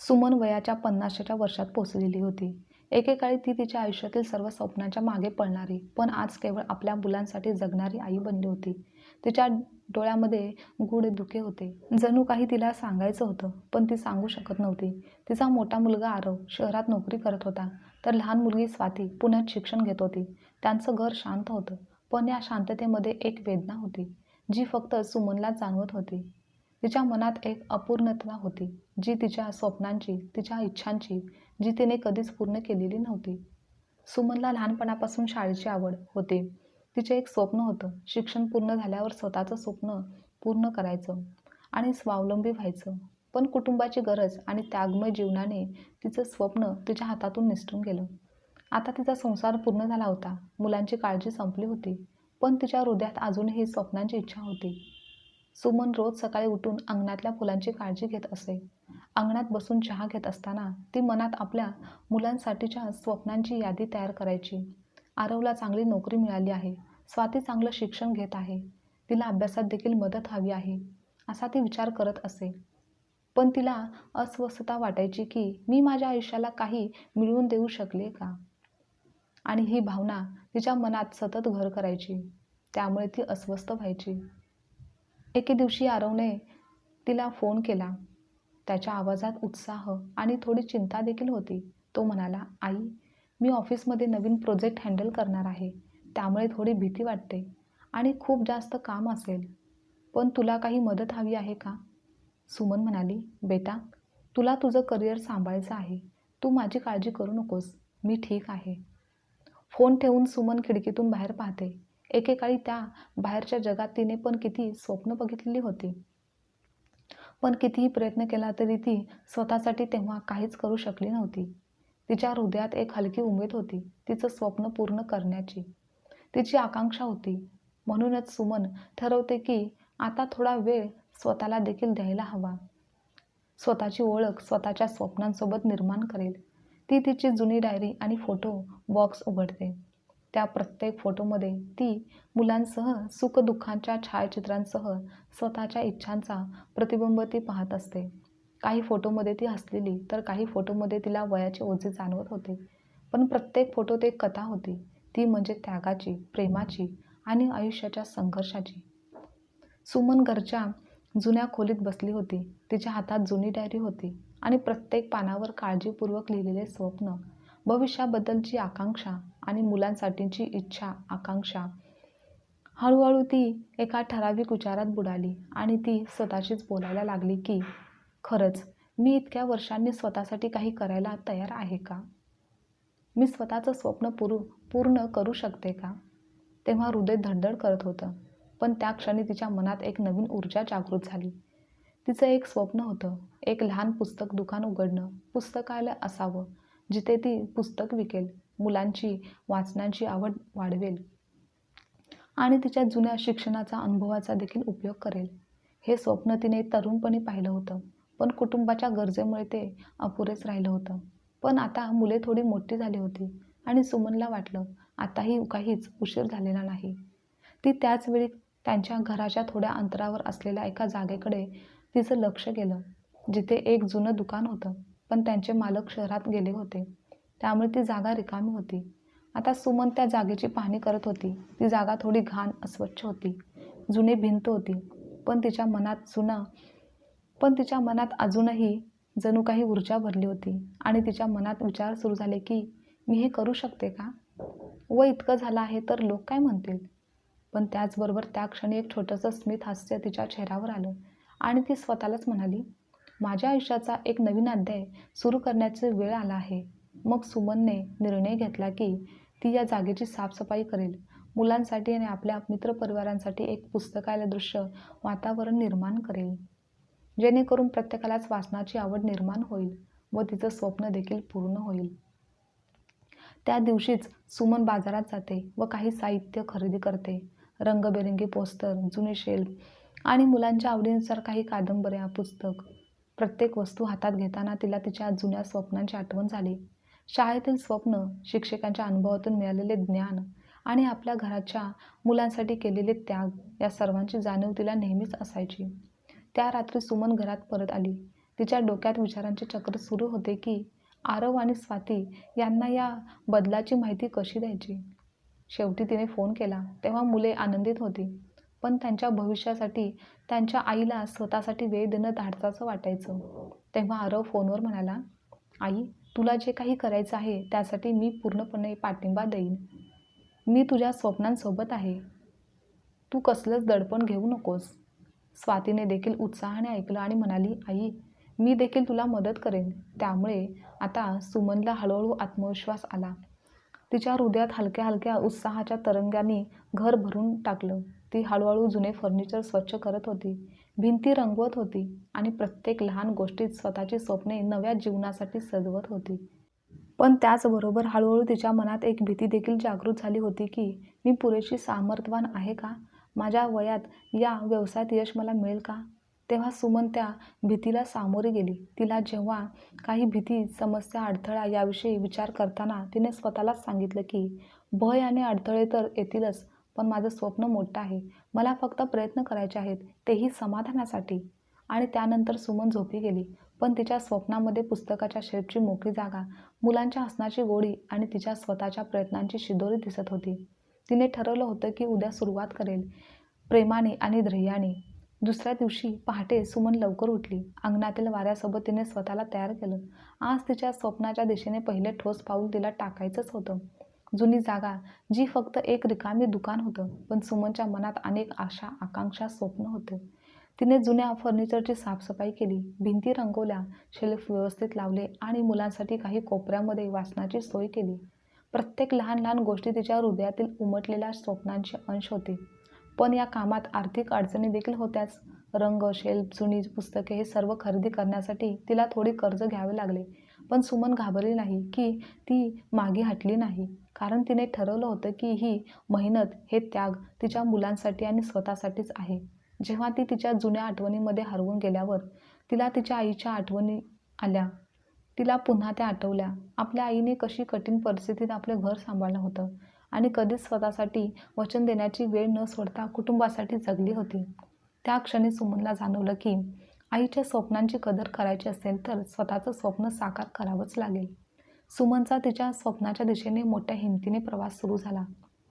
सुमन वयाच्या पन्नासच्या वर्षात पोचलेली होती. एकेकाळी ती तिच्या आयुष्यातील सर्व स्वप्नांच्या मागे पळणारी पण आज केवळ आपल्या मुलांसाठी जगणारी आई बनली होती. तिच्या डोळ्यामध्ये गूढ दुखे होते. जणू काही तिला सांगायचं होतं पण ती सांगू शकत नव्हती. तिचा मोठा मुलगा आरव शहरात नोकरी करत होता. तर लहान मुलगी स्वाती पुण्यात शिक्षण घेत होती. त्यांचं घर शांत होतं पण या शांततेमध्ये एक वेदना होती जी फक्त सुमनला जाणवत होती. तिच्या मनात एक अपूर्णता होती जी तिच्या स्वप्नांची तिच्या इच्छांची जी तिने कधीच पूर्ण केलेली नव्हती. सुमनला लहानपणापासून शाळेची आवड होती. तिचे एक स्वप्न होतं शिक्षण पूर्ण झाल्यावर स्वतःचं स्वप्न पूर्ण करायचं आणि स्वावलंबी व्हायचं. पण कुटुंबाची गरज आणि त्यागमय जीवनाने तिचं स्वप्न तिच्या हातातून निसटून गेलं. आता तिचा संसार पूर्ण झाला होता मुलांची काळजी संपली होती पण तिच्या हृदयात अजूनही स्वप्नांची इच्छा होती. सुमन रोज सकाळी उठून अंगणातल्या फुलांची काळजी घेत असे. अंगणात बसून चहा घेत असताना ती मनात आपल्या मुलांसाठीच्या स्वप्नांची यादी तयार करायची. आरवला चांगली नोकरी मिळाली आहे. स्वाती चांगलं शिक्षण घेत आहे. तिला अभ्यासात देखील मदत हवी आहे असा ती विचार करत असे. पण तिला अस्वस्थता वाटायची की मी माझ्या आयुष्याला काही मिळवून देऊ शकले का? आणि ही भावना तिच्या मनात सतत घर करायची. त्यामुळे ती अस्वस्थ व्हायची. एके दिवशी आरवने तिला फोन केला. त्याच्या आवाजात उत्साह आणि थोडी चिंता देखील होती. तो म्हणाला आई मी ऑफिसमध्ये नवीन प्रोजेक्ट हँडल करणार आहे. त्यामुळे थोडी भीती वाटते आणि खूप जास्त काम असेल. पण तुला काही मदत हवी आहे का? सुमन म्हणाली बेटा तुला तुझं करिअर सांभाळायचं आहे. तू माझी काळजी करू नकोस. मी ठीक आहे. फोन ठेवून सुमन खिडकीतून बाहेर पाहते. एकेकाळी त्या बाहेरच्या जगात तिने पण किती स्वप्न बघितलेली होती. पण कितीही प्रयत्न केला तरी ती स्वतःसाठी तेव्हा काहीच करू शकली नव्हती. तिच्या हृदयात एक हलकी उमेद होती तिचं स्वप्न पूर्ण करण्याची. तिची आकांक्षा होती. म्हणूनच सुमन ठरवते की आता थोडा वेळ स्वतःला देखील द्यायला हवा. स्वतःची ओळख स्वतःच्या स्वप्नांसोबत निर्माण करेल. ती तिची जुनी डायरी आणि फोटो बॉक्स उघडते. त्या प्रत्येक फोटोमध्ये ती मुलांसह सुखदुःखांच्या छायाचित्रांसह स्वतःच्या इच्छांचा प्रतिबिंब ती पाहत असते. काही फोटोमध्ये ती हसलेली तर काही फोटोमध्ये तिला वयाचे ओझे जाणवत होते. पण प्रत्येक फोटोत एक कथा होती. ती म्हणजे त्यागाची प्रेमाची आणि आयुष्याच्या संघर्षाची. सुमन घरच्या जुन्या खोलीत बसली होती. तिच्या हातात जुनी डायरी होती आणि प्रत्येक पानावर काळजीपूर्वक लिहिलेले स्वप्न भविष्याबद्दलची आकांक्षा आणि मुलांसाठीची इच्छा आकांक्षा. हळूहळू ती एका ठराविक विचारात बुडाली आणि ती स्वतःशीच बोलायला लागली की खरंच मी इतक्या वर्षांनी स्वतःसाठी काही करायला तयार आहे का? मी स्वतःचं स्वप्न पुरू पूर्ण करू शकते का? तेव्हा हृदय धडधड करत होतं पण त्या क्षणी तिच्या मनात एक नवीन ऊर्जा जागृत झाली. तिचं एक स्वप्न होतं एक लहान पुस्तक दुकान उघडणं पुस्तकालय असावं जिथे ती पुस्तक विकेल मुलांची वाचनाची आवड वाढवेल आणि तिच्या जुन्या शिक्षणाचा अनुभवाचा देखील उपयोग करेल. हे स्वप्न तिने तरुणपणी पाहिलं होतं पण कुटुंबाच्या गरजेमुळे ते अपुरेच राहिलं होतं. पण आता मुले थोडी मोठी झाली होती आणि सुमनला वाटलं आताही काहीच उशीर झालेला नाही. ती त्याचवेळी त्यांच्या घराच्या थोड्या अंतरावर असलेल्या एका जागेकडे तिचं लक्ष गेलं जिथे एक जुनं दुकान होतं. पण त्यांचे मालक शहरात गेले होते. त्यामुळे ती जागा रिकामी होती. आता सुमन त्या जागेची पाहणी करत होती. ती जागा थोडी घाण अस्वच्छ होती. जुनी भिंत होती. पण तिच्या मनात जुना पण तिच्या मनात अजूनही जणू काही ऊर्जा भरली होती. आणि तिच्या मनात विचार सुरू झाले की मी हे करू शकते का? व इतकं झालं आहे तर लोक काय म्हणतील? पण त्याचबरोबर त्या क्षणी एक छोटंसं स्मित हास्य तिच्या चेहऱ्यावर आलं. आणि ती स्वतःलाच म्हणाली माझ्या आयुष्याचा एक नवीन अध्याय सुरू करण्याची वेळ आला आहे. मग सुमनने निर्णय घेतला की ती या जागेची साफसफाई करेल. मुलांसाठी आणि आपल्या मित्रपरिवारांसाठी एक पुस्तकालय दृश्य वातावरण निर्माण करेल. जेणेकरून प्रत्येकालाच वाचनाची आवड निर्माण होईल व तिचं स्वप्न देखील पूर्ण होईल. त्या दिवशीच सुमन बाजारात जाते व काही साहित्य खरेदी करते. रंगबेरंगी पोस्टर जुने शेल्फ आणि मुलांच्या आवडीनुसार काही कादंबऱ्या पुस्तक प्रत्येक वस्तू हातात घेताना तिला तिच्या जुन्या स्वप्नांची आठवण झाली. शाळेतील स्वप्न शिक्षकांच्या अनुभवातून मिळालेले ज्ञान आणि आपल्या घराच्या मुलांसाठी केलेले त्याग या सर्वांची जाणीव तिला नेहमीच असायची. त्या रात्री सुमन घरात परत आली. तिच्या डोक्यात विचारांचे चक्र सुरू होते की आरव आणि स्वाती यांना या बदलाची माहिती कशी द्यायची? शेवटी तिने फोन केला. तेव्हा मुले आनंदित होती. पण त्यांच्या भविष्यासाठी त्यांच्या आईला स्वतःसाठी वेळ देणं धाडसाचं वाटायचं. तेव्हा आरव फोनवर म्हणाला आई तुला जे काही करायचं आहे त्यासाठी मी पूर्णपणे पाठिंबा देईन. मी तुझ्या स्वप्नांसोबत आहे. तू कसलंच दडपण घेऊ नकोस. स्वातीने देखील उत्साहाने ऐकलं आणि म्हणाली आई मी देखील तुला मदत करेन. त्यामुळे आता सुमनला हळूहळू आत्मविश्वास आला. तिच्या हृदयात हलक्या हलक्या उत्साहाच्या तरंगांनी घर भरून टाकलं. ती हळूहळू जुने फर्निचर स्वच्छ करत होती. भिंती रंगवत होती आणि प्रत्येक लहान गोष्टीत स्वतःची स्वप्ने नव्या जीवनासाठी सजवत होती. पण त्याचबरोबर हळूहळू तिच्या मनात एक भीती देखील जागृत झाली होती की मी पुरेशी सामर्थ्यवान आहे का? माझ्या वयात या व्यवसायात यश मला मिळेल का? तेव्हा सुमन त्या भीतीला सामोरी गेली. तिला जेव्हा काही भीती समस्या अडथळा याविषयी विचार करताना तिने स्वतःलाच सांगितलं की भय आणि अडथळे तर येतीलच पण माझं स्वप्न मोठं आहे. मला फक्त प्रयत्न करायचे आहेत तेही समाधानासाठी. आणि त्यानंतर सुमन झोपी गेली. पण तिच्या स्वप्नामध्ये पुस्तकाच्या शेल्फची मोकळी जागा मुलांच्या हसण्याची गोडी आणि तिच्या स्वतःच्या प्रयत्नांची शिदोरी दिसत होती. तिने ठरवलं होतं की उद्या सुरुवात करेल प्रेमाने आणि ध्येयाने. दुसऱ्या दिवशी पहाटे सुमन लवकर उठली. अंगणातील वाऱ्यासोबत तिने स्वतःला तयार केलं. आज तिच्या स्वप्नाच्या दिशेने पहिले ठोस पाऊल तिला टाकायचंच होतं. जुनी जागा जी फक्त एक रिकामी दुकान होतं पण सुमनच्या मनात अनेक आशा आकांक्षा स्वप्न होते. तिने जुन्या फर्निचरची साफसफाई केली भिंती रंगवल्या शेल्फ व्यवस्थित लावले आणि मुलांसाठी काही कोपऱ्यामध्ये वाचनाची सोय केली. प्रत्येक लहान लहान गोष्टी तिच्या हृदयातील उमटलेल्या स्वप्नांचे अंश होते. पण या कामात आर्थिक अडचणी देखील होत्याच. रंग शेल्फ जुनी पुस्तके हे सर्व खरेदी करण्यासाठी तिला थोडी कर्ज घ्यावे लागले. पण सुमन घाबरली नाही की ती मागे हटली नाही. कारण तिने ठरवलं होतं की ही मेहनत हे त्याग तिच्या मुलांसाठी आणि स्वतःसाठीच आहे. जेव्हा ती तिच्या जुन्या आठवणीमध्ये हरवून गेल्यावर तिला तिच्या आईच्या आठवणी आल्या. तिला पुन्हा त्या आठवल्या. आपल्या आईने कशी कठीण परिस्थितीत आपलं घर सांभाळलं होतं आणि कधीच स्वतःसाठी वचन देण्याची वेळ न सोडता कुटुंबासाठी जगली होती. त्या क्षणी सुमनला जाणवलं की आईच्या स्वप्नांची कदर करायची असेल तर स्वतःचं स्वप्न साकार करावंच लागेल. सुमनचा तिच्या स्वप्नाच्या दिशेने मोठ्या हिमतीने प्रवास सुरू झाला.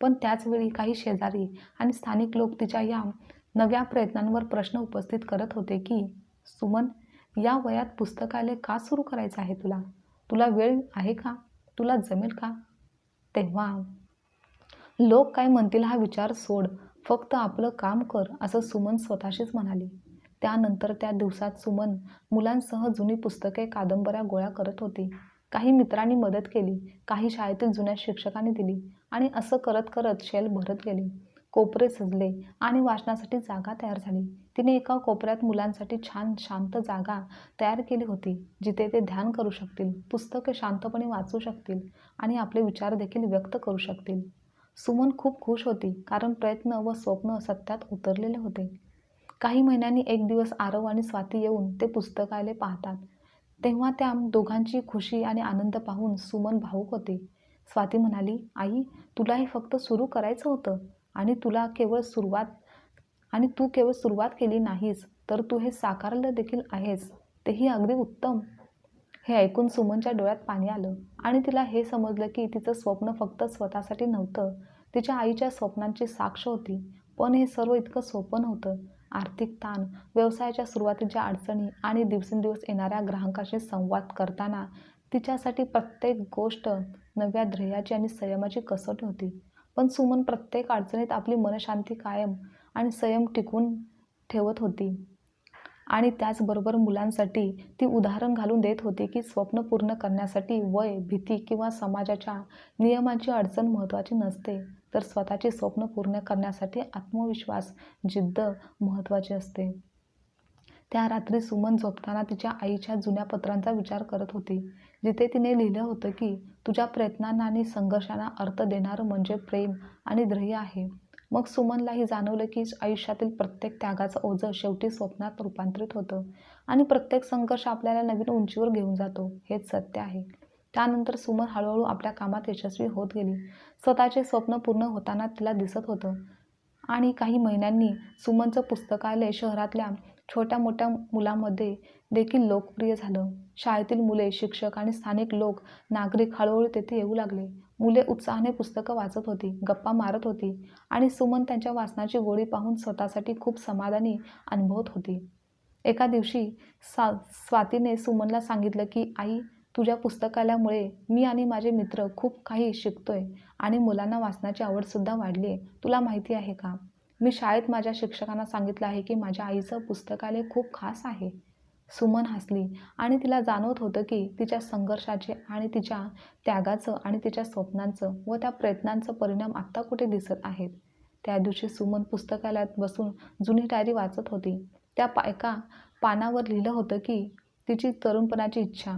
पण त्याचवेळी काही शेजारी आणि स्थानिक लोक तिच्या या नव्या प्रयत्नांवर प्रश्न उपस्थित करत होते की सुमन या वयात पुस्तकालय का सुरू करायचं आहे तुला? तुला वेळ आहे का? तुला जमेल का? तेव्हा लोक काय म्हणतील हा विचार सोड. फक्त आपलं काम कर असं सुमन स्वतःशीच म्हणाली. त्यानंतर त्या दिवसात सुमन मुलांसह जुनी पुस्तके कादंबऱ्या गोळा करत होती. काही मित्रांनी मदत केली काही शाळेतील जुन्या शिक्षकांनी दिली आणि असं करत करत शेल भरत गेली. कोपरे सजले आणि वाचनासाठी जागा तयार झाली. तिने एका कोपऱ्यात मुलांसाठी छान शांत जागा तयार केली होती जिथे ते ध्यान करू शकतील पुस्तके शांतपणे वाचू शकतील आणि आपले विचार देखील व्यक्त करू शकतील. सुमन खूप खुश होती कारण प्रयत्न व स्वप्न सत्यात उतरलेले होते. काही महिन्यांनी एक दिवस आरव आणि स्वाती येऊन ते पुस्तकालय पाहतात. तेव्हा त्या दोघांची खुशी आणि आनंद पाहून सुमन भाऊक होते. स्वाती म्हणाली आई तुला हे फक्त सुरू करायचं होतं आणि तुला केवळ सुरुवात आणि तू केवळ सुरुवात केली नाहीस तर तू हे साकारलं देखील आहेस तेही अगदी उत्तम. हे ऐकून सुमनच्या डोळ्यात पाणी आलं आणि तिला हे समजलं की तिचं स्वप्न फक्त स्वतःसाठी नव्हतं. तिच्या आईच्या स्वप्नांची साक्ष होती पण हे सर्व इतकं सोपं नव्हतं. आर्थिक ताण व्यवसायाच्या सुरुवातीच्या अडचणी आणि दिवसेंदिवस येणाऱ्या ग्राहकाशी संवाद करताना तिच्यासाठी प्रत्येक गोष्ट नव्या ध्येयाची आणि संयमाची कसोटी होती. पण सुमन प्रत्येक अडचणीत आपली मनशांती कायम आणि संयम टिकून ठेवत होती. आणि त्याचबरोबर मुलांसाठी ती उदाहरण घालून देत होती की स्वप्न पूर्ण करण्यासाठी वय भीती किंवा समाजाच्या नियमांची अडचण महत्त्वाची नसते. तर स्वतःची स्वप्न पूर्ण करण्यासाठी आत्मविश्वास जिद्द महत्त्वाची असते. त्या रात्री सुमन झोपताना तिच्या आईच्या जुन्या पत्रांचा विचार करत होती जिथे तिने लिहिलं होतं की तुझ्या प्रयत्नांना आणि संघर्षांना अर्थ देणारं म्हणजे प्रेम आणि ध्येय आहे. मग सुमनलाही जाणवलं की आयुष्यातील प्रत्येक त्यागाचं ओझं शेवटी स्वप्नात रूपांतरित होतं आणि प्रत्येक संघर्ष आपल्याला नवीन उंचीवर घेऊन जातो हेच सत्य आहे. त्यानंतर सुमन हळूहळू आपल्या कामात यशस्वी होत गेली. स्वतःचे स्वप्न पूर्ण होताना तिला दिसत होतं. आणि काही महिन्यांनी सुमनचं पुस्तकालय शहरातल्या छोट्या मोठ्या मुलांमध्ये देखील लोकप्रिय झालं. शाळेतील मुले शिक्षक आणि स्थानिक लोक नागरिक हळूहळू तेथे येऊ लागले. मुले उत्साहाने पुस्तकं वाचत होती गप्पा मारत होती आणि सुमन त्यांच्या वाचनाची गोडी पाहून स्वतःसाठी खूप समाधानी अनुभवत होती. एका दिवशी सा स्वातीने सुमनला सांगितलं की आई तुझ्या पुस्तकालयामुळे मी आणि माझे मित्र खूप काही शिकतोय आणि मुलांना वाचनाची आवडसुद्धा वाढली आहे. तुला माहिती आहे का? मी शाळेत माझ्या शिक्षकांना सांगितलं आहे की माझ्या आईचं पुस्तकालय खूप खास आहे. सुमन हसली आणि तिला जाणवत होतं की तिच्या संघर्षाचे आणि तिच्या त्यागाचं आणि तिच्या स्वप्नांचं व त्या प्रयत्नांचं परिणाम आत्ता कुठे दिसत आहेत? त्या दिवशी सुमन पुस्तकालयात बसून जुनी डायरी वाचत होती. त्या पा एका पानावर लिहिलं होतं की तिची तरुणपणाची इच्छा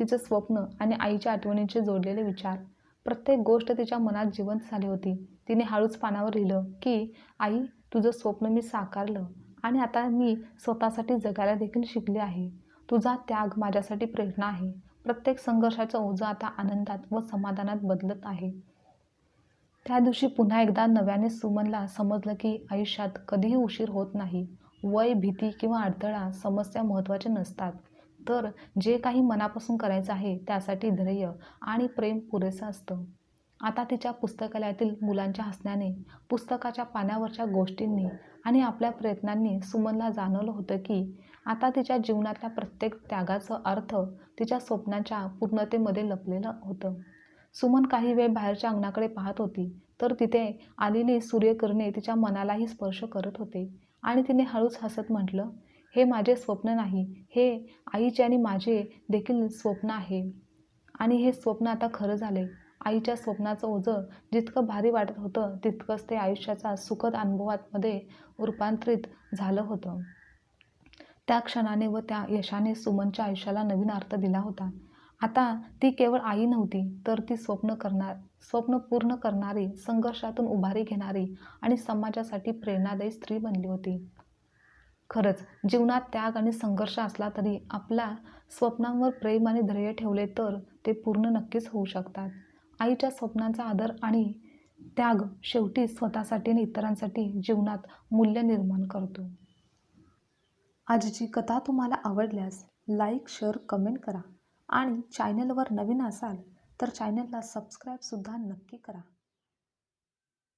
तिचं स्वप्न आणि आईच्या आठवणींचे जोडलेले विचार. प्रत्येक गोष्ट तिच्या मनात जिवंत झाली होती. तिने हळूच पानावर लिहिलं की आई तुझं स्वप्न मी साकारलं आणि आता मी स्वतःसाठी जगायला देखील शिकले आहे. तुझा त्याग माझ्यासाठी प्रेरणा आहे. प्रत्येक संघर्षाचं ओझं आता आनंदात व समाधानात बदलत आहे. त्या दिवशी पुन्हा एकदा नव्याने सुमनला समजलं की आयुष्यात कधीही उशीर होत नाही. वय भीती किंवा अडथळा समस्या महत्त्वाच्या नसतात. तर जे काही मनापासून करायचं आहे त्यासाठी धैर्य आणि प्रेम पुरेसं असतं. आता तिच्या पुस्तकालयातील मुलांच्या हसण्याने पुस्तकाच्या पाण्यावरच्या गोष्टींनी आणि आपल्या प्रयत्नांनी सुमनला जाणवलं होतं की आता तिच्या जीवनातल्या प्रत्येक त्यागाचं अर्थ तिच्या स्वप्नाच्या पूर्णतेमध्ये लपलेलं होतं. सुमन काही वेळ बाहेरच्या अंगणाकडे पाहत होती तर तिथे आलेली सूर्यकिरणे तिच्या मनालाही स्पर्श करत होते आणि तिने हळूच हसत म्हटलं हे माझे स्वप्न नाही. हे आईचे आणि माझे देखील स्वप्न आहे. आणि हे स्वप्न आता खरं झाले आईच्या स्वप्नाचं ओझं जितकं भारी वाटत होतं तितकंच ते आयुष्याचा सुखद अनुभवामध्ये रूपांतरित झालं होतं. त्या क्षणाने व त्या यशाने सुमनच्या आयुष्याला नवीन अर्थ दिला होता. आता ती केवळ आई नव्हती तर ती स्वप्न करणार स्वप्न पूर्ण करणारी संघर्षातून उभारी घेणारी आणि समाजासाठी प्रेरणादायी स्त्री बनली होती. खरंच जीवनात त्याग आणि संघर्ष असला तरी आपल्या स्वप्नांवर प्रेम आणि धैर्य ठेवले तर ते पूर्ण नक्कीच होऊ शकतात. आईच्या स्वप्नांचा आदर आणि त्याग शेवटी स्वतःसाठी आणि इतरांसाठी जीवनात मूल्य निर्माण करतो. आजची कथा तुम्हाला आवडल्यास लाईक शेअर कमेंट करा. आणि चॅनलवर नवीन असाल तर चॅनलला सबस्क्राईबसुद्धा नक्की करा.